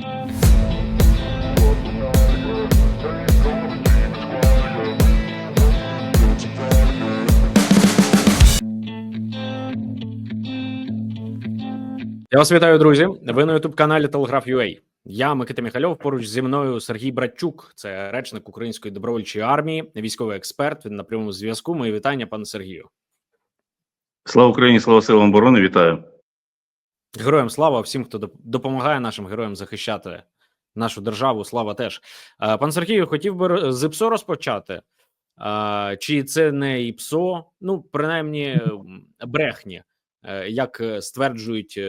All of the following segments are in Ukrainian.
Я вас вітаю, друзі. Ви на youtube каналі Телеграф.ua. Я Микита Міхальов. Поруч зі мною Сергій Братчук, це речник Української добровольчої армії, військовий експерт. Він на прямому зв'язку. Мої вітання, пане Сергію. Слава Україні, слава силам оборони, вітаю. Героям слава всім, хто допомагає нашим героям захищати нашу державу. Слава теж. Е, Пан Сергію, хотів би з ІПСО розпочати. Е, Чи це не ІПСО? Ну, принаймні, брехні, Е, як стверджують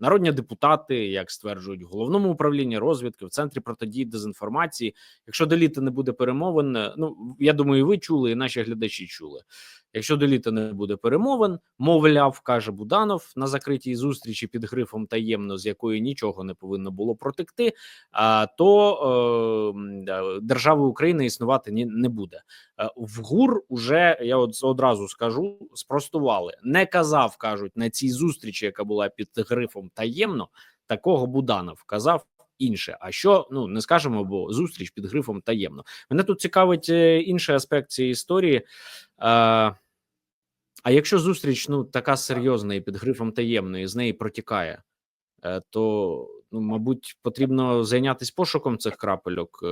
народні депутати, як стверджують в головному управлінні розвідки в центрі протидії дезінформації. Якщо до літа не буде перемовин, ну я думаю, і ви чули, і наші глядачі чули. Якщо до літа не буде перемовин, мовляв, каже Буданов на закритій зустрічі під грифом таємно, з якої нічого не повинно було протекти, а то е, держави України існувати не буде. Е, В ГУР уже я от одразу скажу, спростували. Не казав, кажуть, на цій зустрічі, яка була під грифом таємно, такого Буданов казав. Інше, а що ну не скажемо, бо зустріч під грифом таємно. Мене тут цікавить е, інший аспект цієї історії. Е, а якщо зустріч ну така серйозна і під грифом таємної, з неї протікає, е, то ну, мабуть, потрібно зайнятися пошуком цих крапельок, е,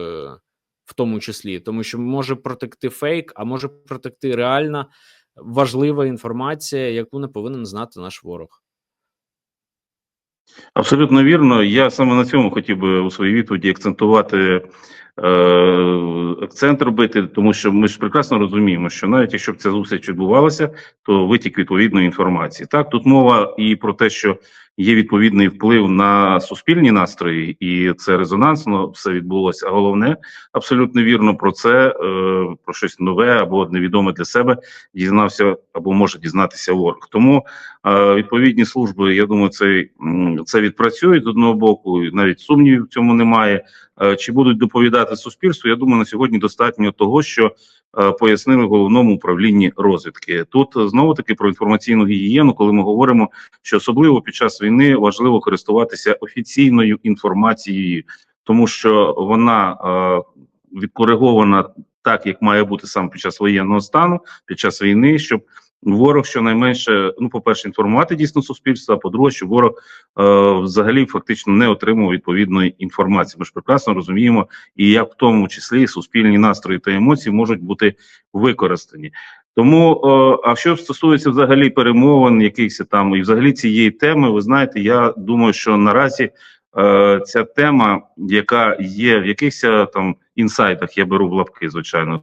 в тому числі, тому що може протекти фейк, а може протекти реальна важлива інформація, яку не повинен знати наш ворог. Абсолютно вірно. Я саме на цьому хотів би у своїй відповіді акцентувати е, акцент робити, тому що ми ж прекрасно розуміємо, що навіть якщо б ця зустріч відбувалася, то витік відповідної інформації. Так, тут мова і про те, що є відповідний вплив на суспільні настрої, і це резонансно все відбулося. А головне, абсолютно вірно про це, е, про щось нове або невідоме для себе дізнався або може дізнатися ворог. Тому е, відповідні служби, я думаю, це, це відпрацюють з одного боку, навіть сумнівів в цьому немає. Е, Чи будуть доповідати суспільству? Я думаю, на сьогодні достатньо того, що пояснили головному управлінні розвідки. Тут е, знову таки про інформаційну гігієну, коли ми говоримо, що особливо під час війни важливо користуватися офіційною інформацією, тому що вона е, відкоригована так, як має бути саме під час воєнного стану, під час війни, щоб ворог щонайменше, ну, по-перше, інформувати дійсно суспільство, а по-друге, що ворог е, взагалі фактично не отримував відповідної інформації. Ми ж прекрасно розуміємо, і як в тому числі суспільні настрої та емоції можуть бути використані. Тому, е, а що стосується взагалі перемовин, якихось там і взагалі цієї теми, ви знаєте, я думаю, що наразі е, ця тема, яка є в якихось там інсайтах, я беру в лапки, звичайно,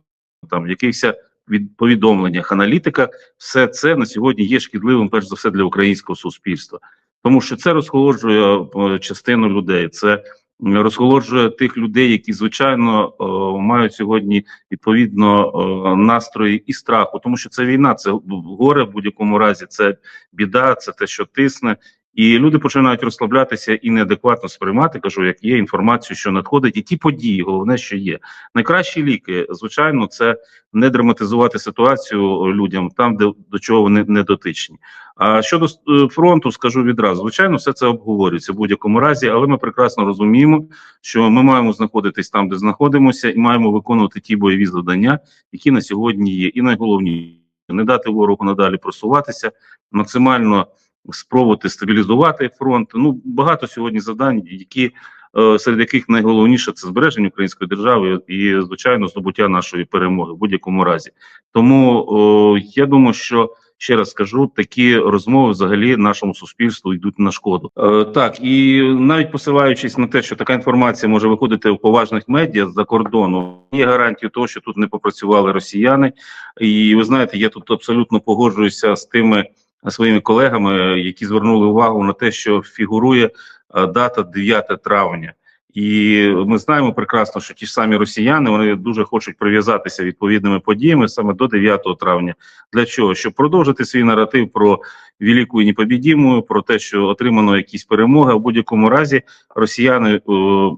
там в якихось від повідомленнях, аналітиках, все це на сьогодні є шкідливим, перш за все, для українського суспільства, тому що це розхолоджує е, частину людей. Це м, розхолоджує тих людей, які звичайно е, мають сьогодні відповідно е, настрої і страху, тому що це війна, це горе в будь-якому разі, це біда, це те, що тисне. І люди починають розслаблятися і неадекватно сприймати, кажу, як є інформацію, що надходить, і ті події, головне, що є. Найкращі ліки, звичайно, це не драматизувати ситуацію людям там, де до чого вони не дотичні. А щодо е, фронту, скажу відразу, звичайно, все це обговорюється в будь-якому разі, але ми прекрасно розуміємо, що ми маємо знаходитись там, де знаходимося, і маємо виконувати ті бойові завдання, які на сьогодні є. І найголовніше не дати ворогу надалі просуватися, максимально спробувати стабілізувати фронт. Ну багато сьогодні завдань, які е, серед яких найголовніше це збереження української держави і звичайно здобуття нашої перемоги в будь-якому разі. Тому о, я думаю, що ще раз скажу, такі розмови взагалі нашому суспільству йдуть на шкоду. Е, так і навіть посилаючись на те, що така інформація може виходити у поважних медіа з-за кордону, є гарантією того, що тут не попрацювали росіяни. І ви знаєте, я тут абсолютно погоджуюся з тими своїми колегами, які звернули увагу на те, що фігурує е, дата 9 травня. І ми знаємо прекрасно, що ті ж самі росіяни вони дуже хочуть прив'язатися відповідними подіями саме до 9 травня. Для чого? Щоб продовжити свій наратив про велику і непобідіму, про те, що отримано якісь перемоги. В будь-якому разі росіяни о,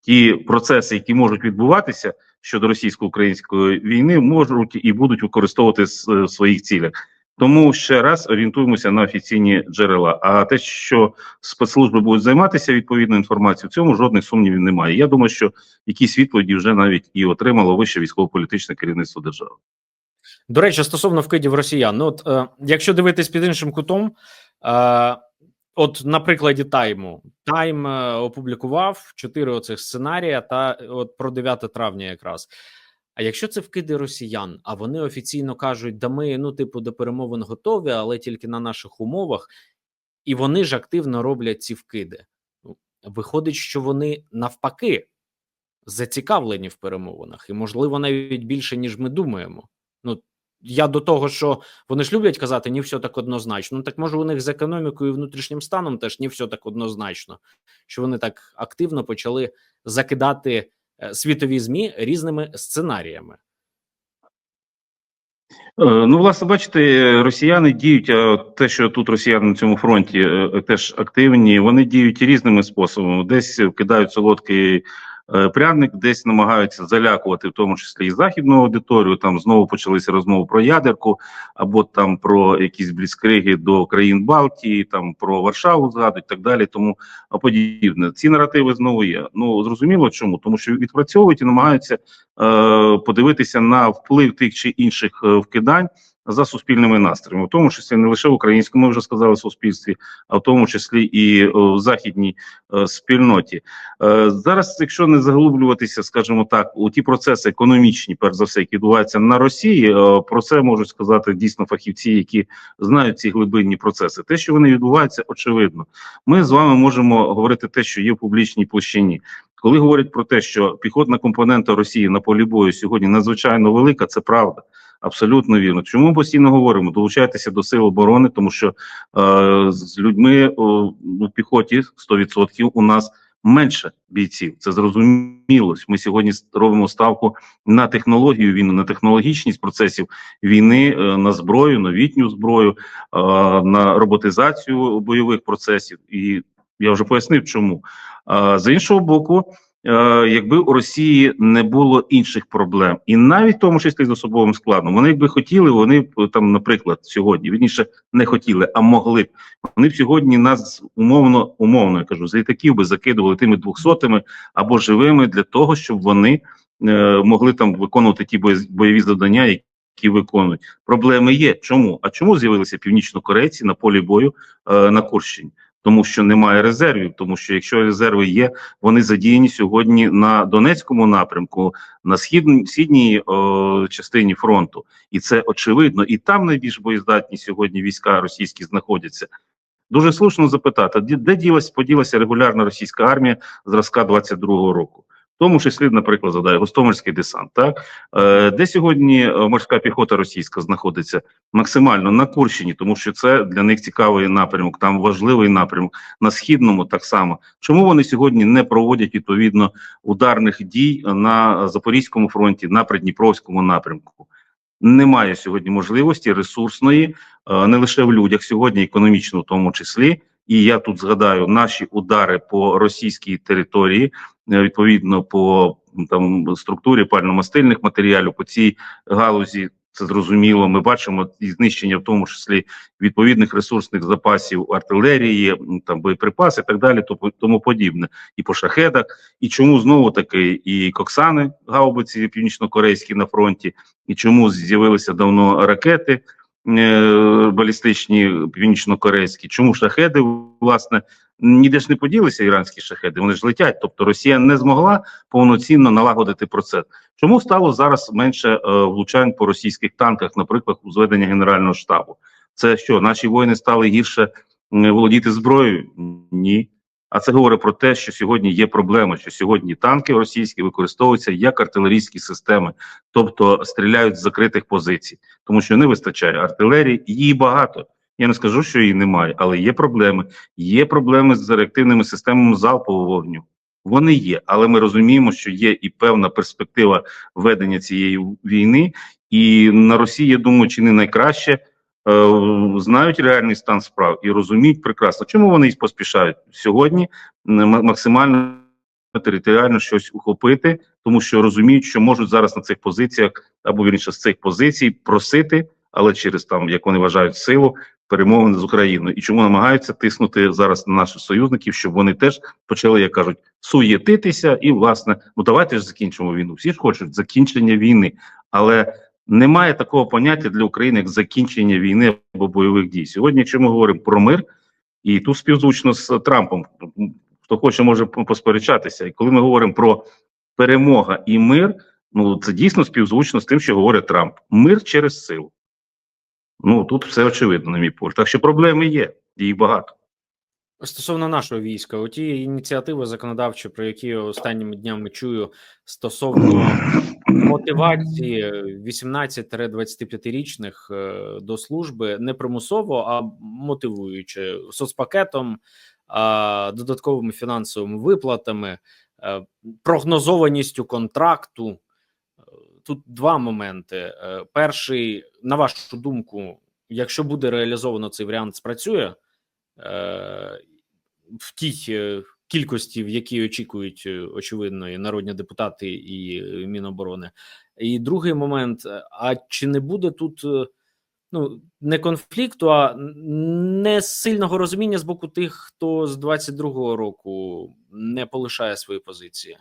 ті процеси, які можуть відбуватися щодо російсько-української війни, можуть і будуть використовувати в своїх цілях. Тому ще раз орієнтуємося на офіційні джерела. А те, що спецслужби будуть займатися відповідною інформацією, в цьому жодних сумнівів немає. Я думаю, що якісь відповіді вже навіть і отримало вище військово-політичне керівництво держави. До речі, стосовно вкидів росіян, ну от е, якщо дивитись під іншим кутом, е, от на прикладі тайму, тайм е, опублікував чотири оцих сценарія, та от про 9 травня якраз. А якщо це вкиди росіян, а вони офіційно кажуть, да ми ну, типу, до перемовин готові, але тільки на наших умовах, і вони ж активно роблять ці вкиди. Ну, Виходить, що вони навпаки зацікавлені в перемовинах, і можливо навіть більше ніж ми думаємо. Ну я до того, що вони ж люблять казати, не все так однозначно. Ну так може у них з економікою і внутрішнім станом теж не все так однозначно, що вони так активно почали закидати світові змі різними сценаріями. Е, Ну, власне, бачите, росіяни діють, а те, що тут росіяни на цьому фронті е, теж активні, вони діють різними способами. Десь кидають солодкий е, пряник, десь намагаються залякувати, в тому числі і західну аудиторію. Там знову почалися розмови про ядерку, або там про якісь бліцкриги до країн Балтії, там про Варшаву згадують, так далі. Тому подібне. Ці наративи знову є. Ну зрозуміло, чому тому, що відпрацьовують і намагаються е, подивитися на вплив тих чи інших е, вкидань за суспільними настроями, в тому числі не лише в українському, ми вже сказали, суспільстві, а в тому числі і в західній е, спільноті. Е, зараз, якщо не заглублюватися, скажімо так, у ті процеси економічні, перш за все, які відбуваються на Росії, е, про це можуть сказати дійсно фахівці, які знають ці глибинні процеси. Те, що вони відбуваються, очевидно. Ми з вами можемо говорити те, що є в публічній площині. Коли говорять про те, що піхотна компонента Росії на полі бою сьогодні надзвичайно велика, це правда. Абсолютно вірно. Чому ми постійно говоримо? Долучайтеся до сил оборони, тому що е, з людьми о, у піхоті 100% у нас менше бійців. Це зрозуміло. Ми сьогодні робимо ставку на технологію війни, на технологічність процесів війни, е, на зброю, новітню зброю, е, на роботизацію бойових процесів. І я вже пояснив, чому. А з іншого боку, е, якби у Росії не було інших проблем, і навіть в тому числі з особовим складом, вони якби хотіли, вони б там, наприклад, сьогодні вірніше не хотіли, а могли б. Вони б сьогодні нас умовно, умовно я кажу, з літаків би закидували тими двохсотими або живими для того, щоб вони е, могли там виконувати ті бойові завдання. Які виконують проблеми є. Чому? А чому з'явилися північнокорейці на полі бою е, на Курщині? Тому що немає резервів, тому що якщо резерви є, вони задіяні сьогодні на Донецькому напрямку, на східній о, частині фронту, і це очевидно. І там найбільш боєздатні сьогодні війська російські знаходяться. Дуже слушно запитати, де ділась поділася регулярна російська армія зразка 22-го року. Тому числі, наприклад, задає Гостомельський десант. Так е, де сьогодні е, морська піхота російська знаходиться максимально на Курщині, тому що це для них цікавий напрямок, там важливий напрямок на східному. Так само чому вони сьогодні не проводять відповідно ударних дій на Запорізькому фронті, на Придніпровському напрямку? Немає сьогодні можливості ресурсної, е, не лише в людях, сьогодні економічно в тому числі. І я тут згадаю наші удари по російській території, е, відповідно по там структурі пально-мастильних матеріалів по цій галузі. Це зрозуміло. Ми бачимо і знищення, в тому числі відповідних ресурсних запасів артилерії, там боєприпаси, і так далі, то тому подібне, і по шахедах. І чому знову таки і Коксани гаубиці північно-корейські на фронті, і чому з'явилися давно ракети балістичні північно-корейські? Чому шахеди власне ніде ж не поділися іранські шахеди? Вони ж летять. Тобто Росія не змогла повноцінно налагодити процес. Чому стало зараз менше е, влучань по російських танках, наприклад, у зведення Генерального штабу? Це що наші воїни стали гірше володіти зброєю? Ні. А це говорить про те, що сьогодні є проблема, що сьогодні танки російські використовуються як артилерійські системи, тобто стріляють з закритих позицій, тому що не вистачає артилерії, її багато. Я не скажу, що її немає, але є проблеми. Є проблеми з реактивними системами залпового вогню. Вони є, але ми розуміємо, що є і певна перспектива ведення цієї війни, і на Росії, я думаю, чи не найкраще знають реальний стан справ і розуміють прекрасно, чому вони поспішають сьогодні максимально територіально щось ухопити, тому що розуміють, що можуть зараз на цих позиціях або вірніше з цих позицій просити але через там, як вони вважають, силу перемовини з Україною. І чому намагаються тиснути зараз на наших союзників, щоб вони теж почали, як кажуть, суєтитися і власне, ну давайте ж закінчимо війну. Всі ж хочуть закінчення війни, але немає такого поняття для України як закінчення війни або бойових дій. Сьогодні, якщо ми говоримо про мир, і тут співзвучно з Трампом, хто хоче, може посперечатися. І коли ми говоримо про перемога і мир, ну це дійсно співзвучно з тим, що говорить Трамп: мир через силу. Ну тут все очевидно, на мій погляд. Так що проблеми є, їх багато. Стосовно нашого війська, оті ініціативи законодавчі, про які останніми днями чую стосовно мотивації 18-25-річних е, до служби не примусово, а мотивуючи соцпакетом, додатковими фінансовими виплатами, е, прогнозованістю контракту. Е, Тут два моменти. Перший, на вашу думку, якщо буде реалізовано цей варіант, спрацює в тій е, кількості, в якій очікують е, очевидно і народні депутати і е, Міноборони. І другий момент: а чи не буде тут ну не конфлікту, а не сильного розуміння з боку тих, хто з 22-го року не полишає свої позиції?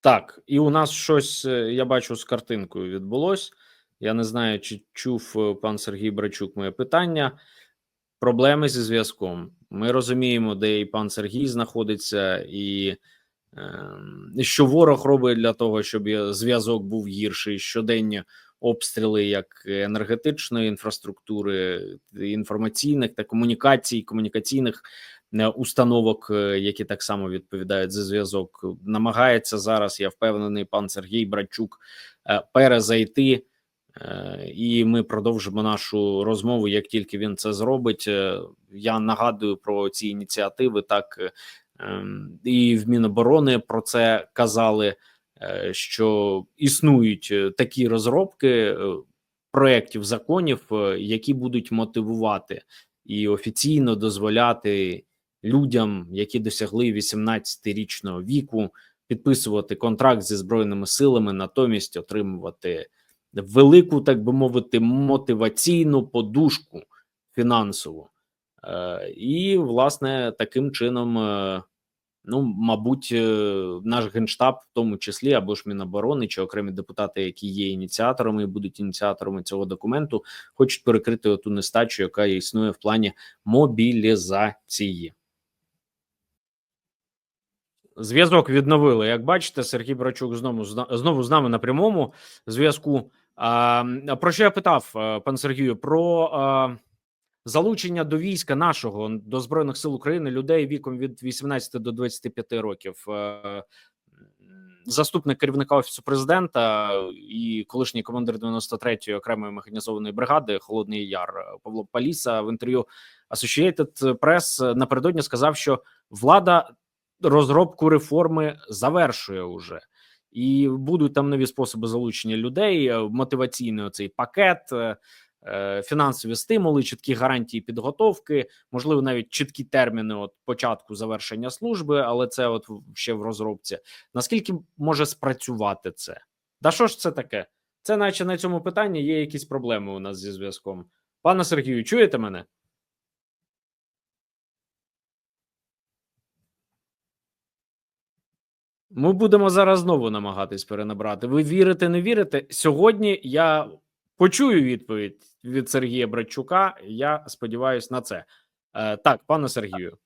Так, і у нас щось я бачу з картинкою відбулось. Я не знаю, чи чув пан Сергій Брачук моє питання. Проблеми зі зв'язком. Ми розуміємо, де і пан Сергій знаходиться, і е, що ворог робить для того, щоб зв'язок був гірший. Щоденні обстріли як енергетичної інфраструктури, інформаційних та комунікацій, комунікаційних е, установок, е, які так само відповідають за зв'язок. Намагається зараз. Я впевнений, пан Сергій Брачук е, перезайти. Е, І ми продовжимо нашу розмову. Як тільки він це зробить, Е, я нагадую про ці ініціативи. Так ем, і в Міноборони про це казали, е, що існують такі розробки проєктів законів, які будуть мотивувати і офіційно дозволяти людям, які досягли 18-річного віку, підписувати контракт зі збройними силами, натомість отримувати велику, так би мовити, мотиваційну подушку фінансову. Е, і, власне, таким чином, е, ну, мабуть, е, наш генштаб, в тому числі, або ж Міноборони, чи окремі депутати, які є ініціаторами і будуть ініціаторами цього документу, хочуть перекрити оту нестачу, яка існує в плані мобілізації. Зв'язок відновили. Як бачите, Сергій Брачук знову знову з нами на прямому зв'язку. А, про що я питав, е, пан Сергію? Про залучення до війська нашого до збройних сил України людей віком від 18 до 25 років. Е, Заступник керівника офісу президента і колишній командир 93-ї окремої механізованої бригади Холодний Яр Павло Паліса в інтерв'ю Associated Press напередодні сказав, що влада розробку реформи завершує уже, і будуть там нові способи залучення людей, е, мотиваційний цей пакет, е, е, фінансові стимули, чіткі гарантії підготовки, можливо, навіть чіткі терміни от початку завершення служби, але це от ще в розробці. Наскільки може спрацювати це? Да що ж це таке? Це, наче на цьому питанні є якісь проблеми у нас зі зв'язком. Пане Сергію, чуєте мене? Ми будемо зараз знову намагатись перенабрати. Ви вірите, не вірите? Сьогодні я почую відповідь від Сергія Братчука. Я сподіваюся на це. Е, так, пане Сергію,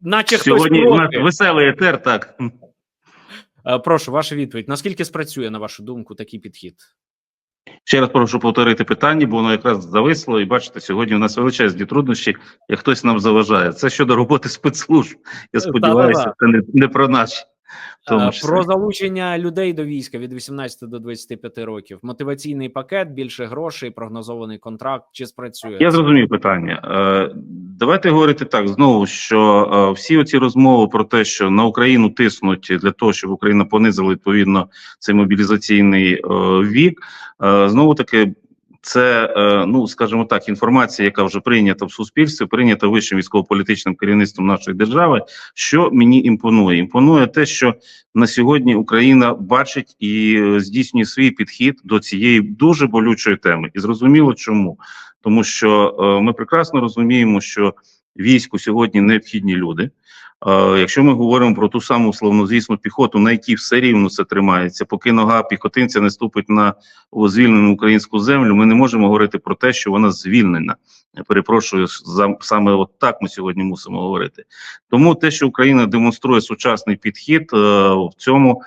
наче Сьогодні хтось проти. веселий етер, так. Е, прошу, ваша відповідь. Наскільки спрацює, на вашу думку, такий підхід? Ще раз прошу повторити питання, бо воно якраз зависло, і бачите, сьогодні у нас величезні труднощі, як хтось нам заважає. Це щодо роботи спецслужб. Я сподіваюся, це не, не про наші. Е. Про залучення людей до війська від 18 до 25 років. Мотиваційний пакет, більше грошей, прогнозований контракт. Чи спрацює? Я зрозумів питання. Е, Давайте говорити так знову, що е, всі оці розмови про те, що на Україну тиснуть для того, щоб Україна понизила відповідно цей мобілізаційний вік, знову таки це, е, ну скажімо так, інформація, яка вже прийнята в суспільстві, прийнята вищим військово-політичним керівництвом нашої держави. Що мені імпонує? Імпонує те, що на сьогодні Україна бачить і е, здійснює свій підхід до цієї дуже болючої теми, і зрозуміло, чому тому, що е, ми прекрасно розуміємо, що війську сьогодні необхідні люди. Е, Якщо ми говоримо про ту саму славнозвісну піхоту, на якій все рівно це тримається, поки нога піхотинця не ступить на звільнену українську землю, ми не можемо говорити про те, що вона звільнена. Я перепрошую саме от так ми сьогодні мусимо говорити. Тому те, що Україна демонструє сучасний підхід е, в цьому.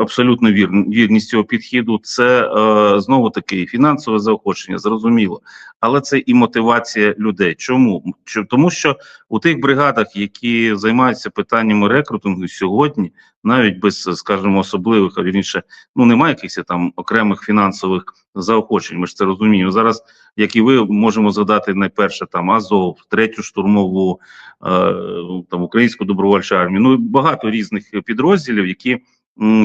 Абсолютно вір, вірність цього підходу, це е, знову таки фінансове заохочення, зрозуміло, але це і мотивація людей. Чому? Тому що у тих бригадах, які займаються питаннями рекрутингу сьогодні, навіть без, скажімо, особливих, а вірніше, ну немає якихось там окремих фінансових заохочень. Ми ж це розуміємо. Зараз, як і ви, можемо згадати найперше там Азов, третю штурмову, е, там українську добровольчу армію. Ну багато різних підрозділів, які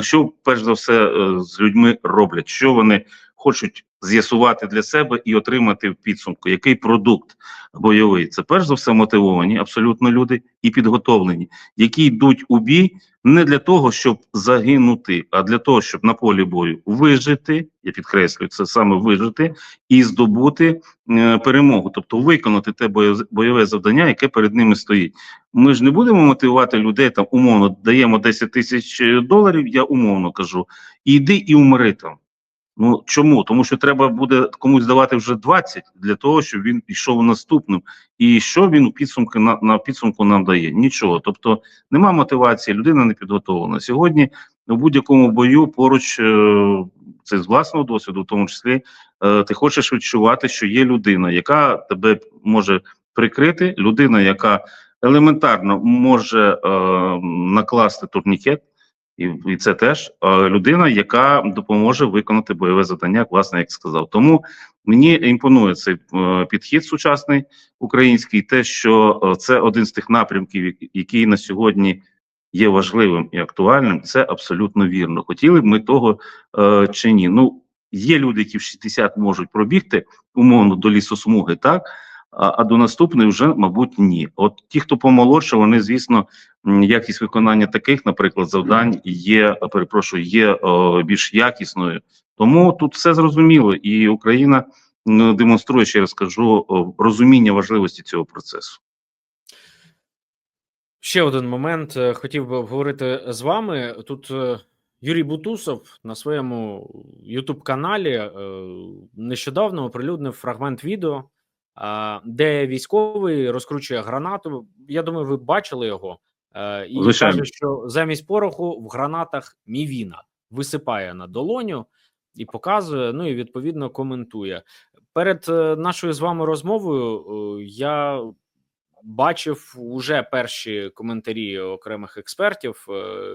що перш за все е, з людьми роблять, що вони хочуть з'ясувати для себе і отримати в підсумку, який продукт бойовий. Це перш за все мотивовані абсолютно люди і підготовлені, які йдуть у бій не для того, щоб загинути, а для того, щоб на полі бою вижити. Я підкреслюю, це саме вижити і здобути е, перемогу, тобто виконати те бойове, завдання, яке перед ними стоїть. Ми ж не будемо мотивувати людей там умовно даємо 10 тисяч доларів. Я умовно кажу, іди і умри там. Ну чому? Тому що треба буде комусь давати вже 20 для того, щоб він йшов наступним. І що він у підсумку на, на підсумку нам дає? Нічого. Тобто нема мотивації, людина не підготовлена. Сьогодні у будь-якому бою поруч е, це з власного досвіду, в тому числі е, ти хочеш відчувати, що є людина, яка тебе може прикрити, людина, яка елементарно може е, накласти турнікет. І, і це теж е, людина, яка допоможе виконати бойове завдання, власне, як сказав. Тому мені імпонує цей е, підхід сучасний український, те, що е, це один з тих напрямків, який на сьогодні є важливим і актуальним. Це абсолютно вірно. Хотіли б ми того чи ні. Ну є люди, які в 60 можуть пробігти умовно до лісосмуги, так. А, до наступної вже, мабуть, ні. От ті, хто помолодше, вони, звісно, якість виконання таких, наприклад, завдань є, перепрошую, є більш якісною. Тому тут все зрозуміло, і Україна демонструє, ще раз кажу, розуміння важливості цього процесу. Ще один момент е, хотів би обговорити з вами. Тут е, Юрій Бутусов на своєму youtube каналі е, нещодавно оприлюднив фрагмент відео, де військовий розкручує гранату. Я думаю, ви бачили його. е, І Звичайно. каже, що замість пороху в гранатах мівіна висипає на долоню і показує. Ну і відповідно коментує. Перед е, нашою з вами розмовою е, я бачив уже перші коментарі окремих експертів,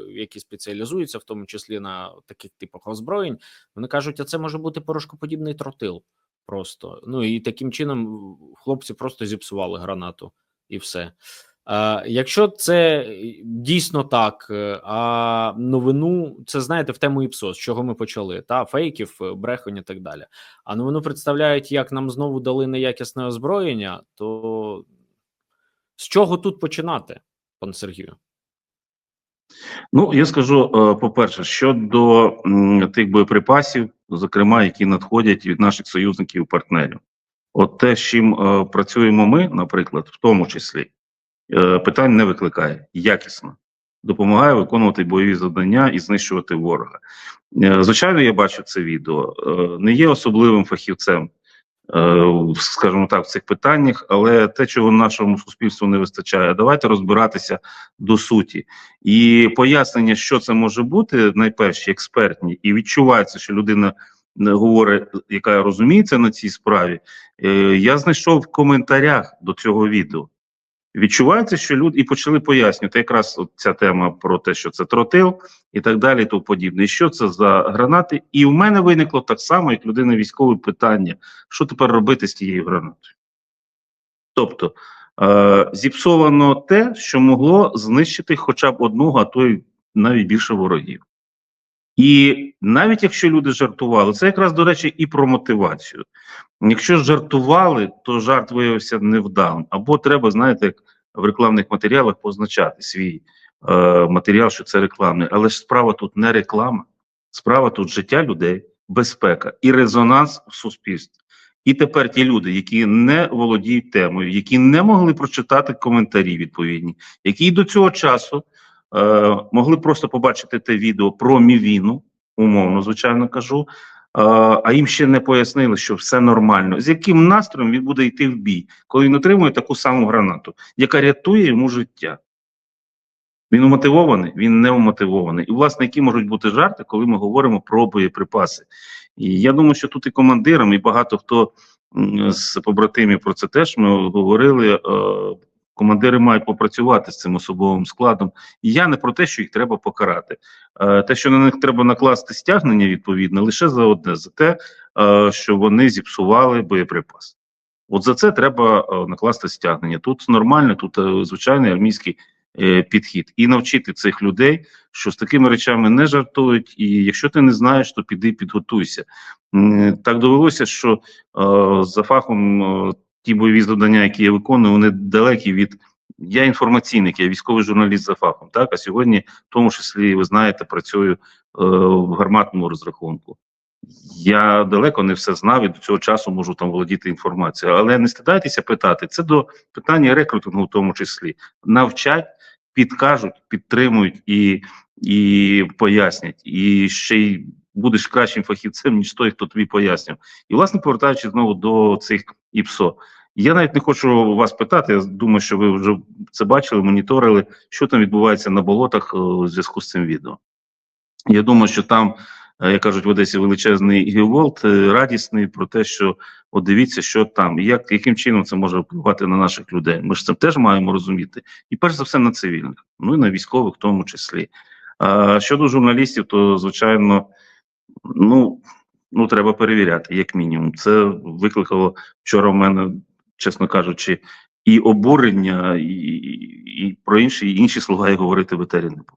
які спеціалізуються, в тому числі на таких типах озброєнь. Вони кажуть, а це може бути порошкоподібний тротил. Просто ну і таким чином хлопці просто зіпсували гранату, і все. А, якщо це дійсно так, е, а новину це знаєте в тему ІПСО, з чого ми почали, та фейків, е, брехонь і так далі. А новину представляють, як нам знову дали неякісне озброєння, то з чого тут починати, пане Сергію? Ну, я скажу, е, по-перше, щодо тих боєприпасів, зокрема, які надходять від наших союзників і партнерів. От те, з чим е, працюємо ми, наприклад, в тому числі, е, питань не викликає якісно. Допомагає виконувати бойові завдання і знищувати ворога. Е, Звичайно, я бачу це відео. Е, Не є особливим фахівцем, скажімо так, в цих питаннях, але те, чого нашому суспільству не вистачає, давайте розбиратися до суті. І пояснення, що це може бути, найперші експертні, і відчувається, що людина говорить, яка розуміється на цій справі. Е, я знайшов в коментарях до цього відео. Відчувається, що люди і почали пояснювати якраз от ця тема про те, що це тротил і так далі, і тому подібне. Що це за гранати? І в мене виникло так само, як людина військове питання: що тепер робити з тією гранатою? Тобто е, зіпсовано те, що могло знищити хоча б одного, а то й навіть більше ворогів. І навіть якщо люди жартували, це якраз до речі і про мотивацію. Якщо жартували, то жарт виявився невдалим. Або треба, знаєте, як в рекламних матеріалах позначати свій е, матеріал, що це рекламний. Але ж справа тут не реклама, справа тут життя людей, безпека і резонанс в суспільстві. І тепер ті люди, які не володіють темою, які не могли прочитати коментарі відповідні, які до цього часу е, могли просто побачити те відео про мівіну, умовно, звичайно кажу, е, а їм ще не пояснили, що все нормально. З яким настроєм він буде йти в бій, коли він отримує таку саму гранату, яка рятує йому життя. Він умотивований, він не умотивований. І, власне, які можуть бути жарти, коли ми говоримо про боєприпаси. І я думаю, що тут і командирам, і багато хто з побратимів про це теж ми говорили. Командири мають попрацювати з цим особовим складом. І я не про те, що їх треба покарати. Е, те, що на них треба накласти стягнення відповідне, лише за одне: за те, е, що вони зіпсували боєприпас. От за це треба е, накласти стягнення. Тут нормально, тут звичайний армійський підхід, і навчити цих людей, що з такими речами не жартують. І якщо ти не знаєш, то піди підготуйся. Так довелося, що за фахом ті бойові завдання, які я виконую, вони далекі від. Я інформаційник, я військовий журналіст за фахом. Так, а сьогодні, в тому числі, ви знаєте, працюю е, в гарматному розрахунку. Я далеко не все знав і до цього часу можу там володіти інформацією, але не стидайтеся питати. Це до питання рекрутингу, в тому числі навчать, підкажуть, підтримують і, і пояснять. І ще й будеш кращим фахівцем, ніж той, хто тобі пояснює. І, власне, повертаючись знову до цих ІПСО. Я навіть не хочу вас питати. Я думаю, що ви вже це бачили, моніторили, що там відбувається на болотах е, у зв'язку з цим відео. Я думаю, що там, е, як кажуть в Одесі, величезний гіволт, е, радісний про те, що от дивіться, що там, як, яким чином це може впливати на наших людей. Ми ж це теж маємо розуміти. І перш за все на цивільних, ну і на військових в тому числі. А щодо журналістів, то звичайно, ну, ну треба перевіряти, як мінімум. Це викликало вчора в мене, чесно кажучи, і обурення, і, і, про інші, і інші слова я говорити в етері не буду.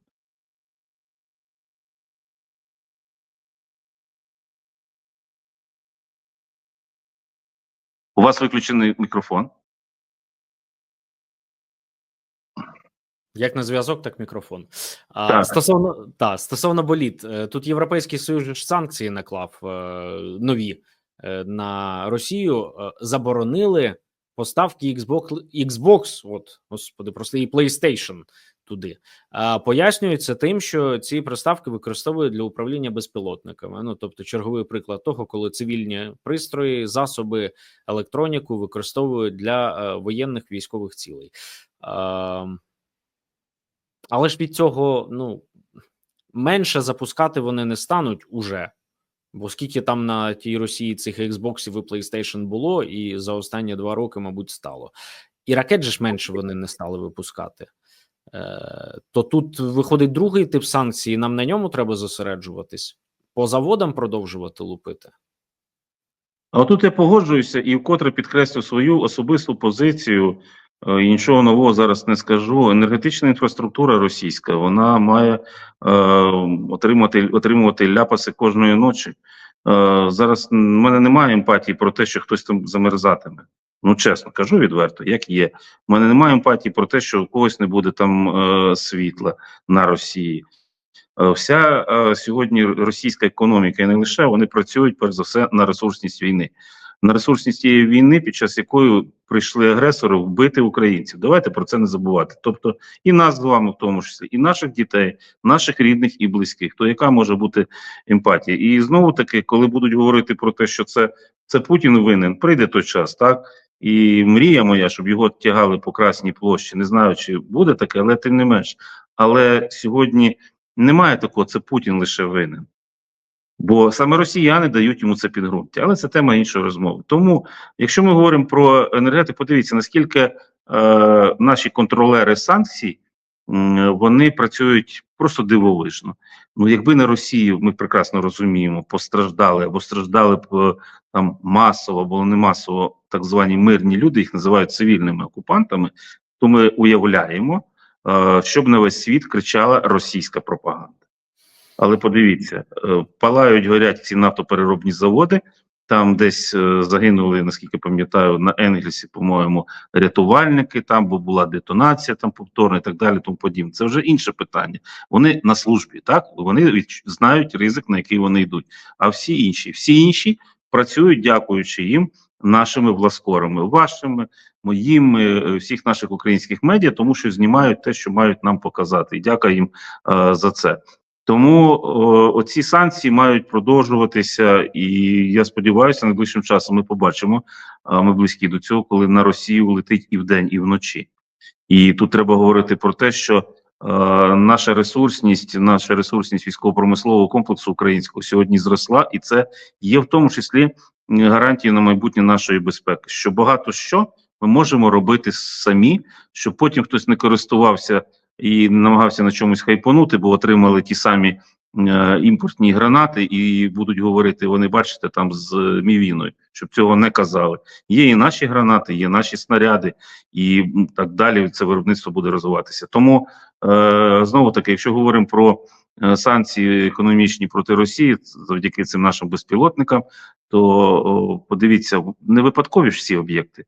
У вас виключений мікрофон. Як на зв'язок, так мікрофон. А, Так. Стосовно та стосовно боліт, е, тут Європейський Союз ж санкції наклав е, нові е, на Росію, заборонили поставки Xbox, Xbox, от господи, просто і PlayStation туди. А пояснюється тим, що ці приставки використовують для управління безпілотниками. Ну тобто, черговий приклад того, коли цивільні пристрої, засоби, електроніку використовують для воєнних військових цілей. Але ж від цього ну менше запускати вони не стануть уже. Бо скільки там на тій Росії цих Xboxів і PlayStation було, і за останні два роки, мабуть, стало. І ракет же ж менше вони не стали випускати. Е, то тут виходить другий тип санкцій, нам на ньому треба зосереджуватись, по заводам продовжувати лупити. А отут я погоджуюся і вкотре підкреслю свою особисту позицію. Е, і Нічого нового зараз не скажу. Енергетична інфраструктура російська вона має е, отримати отримувати ляпаси кожної ночі. Е, зараз в мене немає емпатії про те, що хтось там замерзатиме. Ну чесно кажу відверто, як є. У мене немає емпатії про те, що у когось не буде там е, світла на Росії. Е, Вся е, сьогодні російська економіка і не лише вони працюють перш за все на ресурсність війни, на ресурсність тієї війни, під час якої прийшли агресори вбити українців. Давайте про це не забувати. Тобто, і нас з вами, в тому числі, і наших дітей, наших рідних і близьких. То яка може бути емпатія? І знову таки, коли будуть говорити про те, що це, це Путін винен, прийде той час, так. І мрія моя, щоб його тягали по Красній площі. Не знаю, чи буде таке, але тим не менш. Але сьогодні немає такого, це Путін лише винен. Бо саме росіяни дають йому це підґрунтя, але це тема іншої розмови. Тому, якщо ми говоримо про енергетику, подивіться, наскільки е, наші контролери санкцій вони працюють просто дивовижно. Ну, якби на Росії, ми прекрасно розуміємо, постраждали або страждали б е, там масово або не масово так звані мирні люди, їх називають цивільними окупантами, то ми уявляємо, е, щоб на весь світ кричала російська пропаганда. Але подивіться, е, палають, горять ці нафтопереробні заводи. Там десь е, загинули, наскільки пам'ятаю, на Енгельсі, по-моєму, рятувальники. Там бо була детонація, там повторна і так далі. Тому подібне. Це вже інше питання. Вони на службі, так вони знають ризик, на який вони йдуть. А всі інші, всі інші працюють, дякуючи їм, нашими власкорами, вашими, моїми, е, всіх наших українських медіа, тому що знімають те, що мають нам показати. І дякую їм е, за це. Тому оці санкції мають продовжуватися, і я сподіваюся, найближчим часом ми побачимо. А ми близькі до цього, коли на Росію летить і вдень, і вночі. І тут треба говорити про те, що е, наша ресурсність, наша ресурсність військово-промислового комплексу українського сьогодні зросла, і це є в тому числі гарантією на майбутнє нашої безпеки. Що багато що ми можемо робити самі, щоб потім хтось не користувався і намагався на чомусь хайпонути, бо отримали ті самі е, імпортні гранати, і будуть говорити: вони бачите там з е, мівіною, щоб цього не казали. Є і наші гранати, є наші снаряди, і так далі. Це виробництво буде розвиватися. Тому е, знову таки, якщо говоримо про е, санкції економічні проти Росії, завдяки цим нашим безпілотникам, то о, подивіться, не випадкові ж всі об'єкти.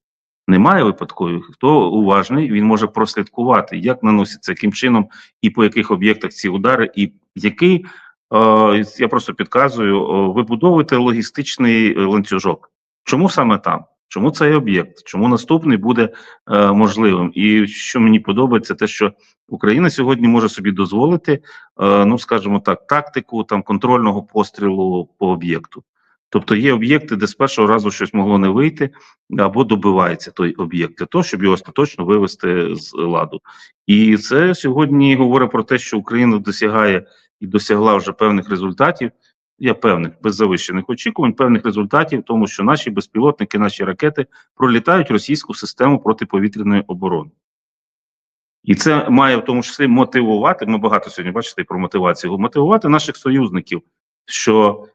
Немає випадкових. Хто уважний, він може прослідкувати, як наносяться, яким чином і по яких об'єктах ці удари, і який е, я просто підказую, е, вибудовуєте логістичний е, ланцюжок. Чому саме там? Чому цей об'єкт? Чому наступний буде е, можливим? І що мені подобається, те, що Україна сьогодні може собі дозволити, е, ну скажімо так, тактику там контрольного пострілу по об'єкту. Тобто є об'єкти, де з першого разу щось могло не вийти, або добивається той об'єкт для того, щоб його остаточно вивести з ладу. І це сьогодні говорить про те, що Україна досягає і досягла вже певних результатів. Я певних без завищених очікувань, певних результатів, тому що наші безпілотники, наші ракети пролітають російську систему протиповітряної оборони. І це має в тому числі мотивувати. Ми багато сьогодні бачите про мотивацію, мотивувати наших союзників, що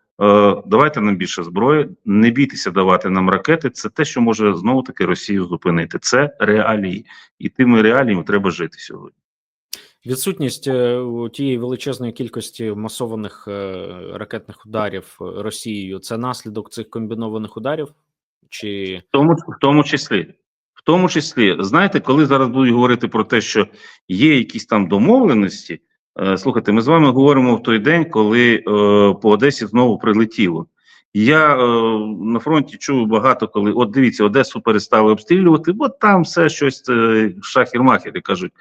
давайте нам більше зброї, не бійтеся давати нам ракети. Це те, що може знову таки Росію зупинити. Це реалії, і тими реаліями треба жити сьогодні. Відсутність е, тієї величезної кількості масованих е, ракетних ударів е, Росією це наслідок цих комбінованих ударів? Чи В тому, в тому числі, в тому числі, знаєте, коли зараз будуть говорити про те, що є якісь там домовленості. Е, слухайте, ми з вами говоримо в той день, коли е, по Одесі знову прилетіло. Я е, на фронті чув багато, коли от дивіться, Одесу перестали обстрілювати, бо там все щось е, шахір-махер, кажуть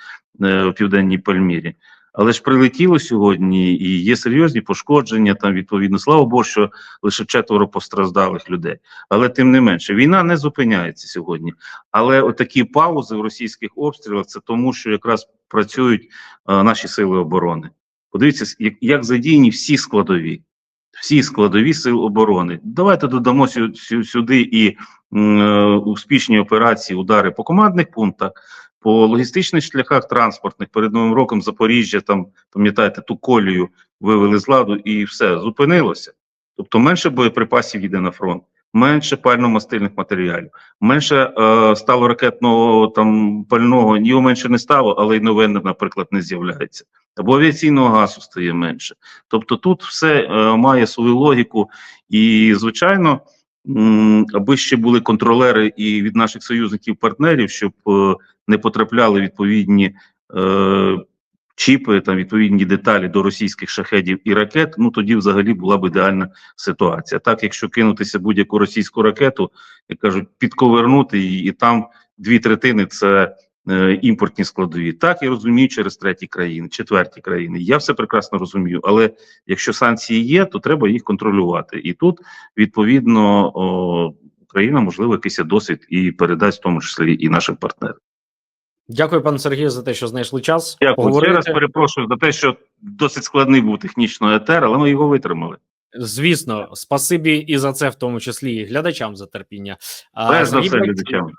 е, в південній Пальмірі. Але ж прилетіло сьогодні, і є серйозні пошкодження. Там відповідно, слава Богу, що лише четверо постраждалих людей. Але тим не менше, війна не зупиняється сьогодні. Але отакі паузи в російських обстрілах це тому, що якраз працюють е, наші сили оборони. Подивіться, як, задіяні всі складові, всі складові сил оборони. Давайте додамо сю, сю, сюди і е, успішні операції, удари по командних пунктах. По логістичних шляхах транспортних перед новим роком Запоріжжя, там пам'ятаєте, ту колію вивели з ладу, і все зупинилося. Тобто менше боєприпасів йде на фронт, менше пально-мастильних матеріалів, менше е, стало ракетного там пального, його менше не стало, але й нове, наприклад, не з'являється. Або авіаційного газу стає менше. Тобто тут все е, має свою логіку, і звичайно, м, аби ще були контролери і від наших союзників-партнерів, щоб е, не потрапляли відповідні. Е, Чіпи там відповідні деталі до російських шахедів і ракет. Ну тоді взагалі була б ідеальна ситуація. Так, якщо кинутися будь-яку російську ракету, як кажуть, підковернути її, і там дві третини це е, імпортні складові. Так я розумію через треті країни, четверті країни. Я все прекрасно розумію. Але якщо санкції є, то треба їх контролювати. І тут відповідно о, Україна можливо якийсь досвід і передасть в тому числі і нашим партнерам. Дякую, пане Сергію, за те, що знайшли час. Дякую. Ще раз перепрошую за те, що досить складний був технічно етер, але ми його витримали. Звісно, спасибі і за це, в тому числі і глядачам за терпіння. А, за все, глядачам.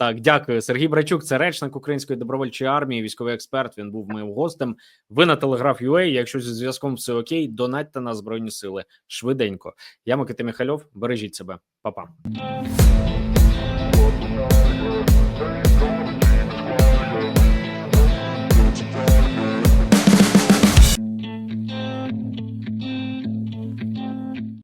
Так, дякую. Сергій Брачук, це речник Української добровольчої армії, військовий експерт. Він був моїм гостем. Ви на телеграф UA. Якщо зі зв'язком все окей, донатьте на збройні сили швиденько. Я Микита Михальов. Бережіть себе, Па-па.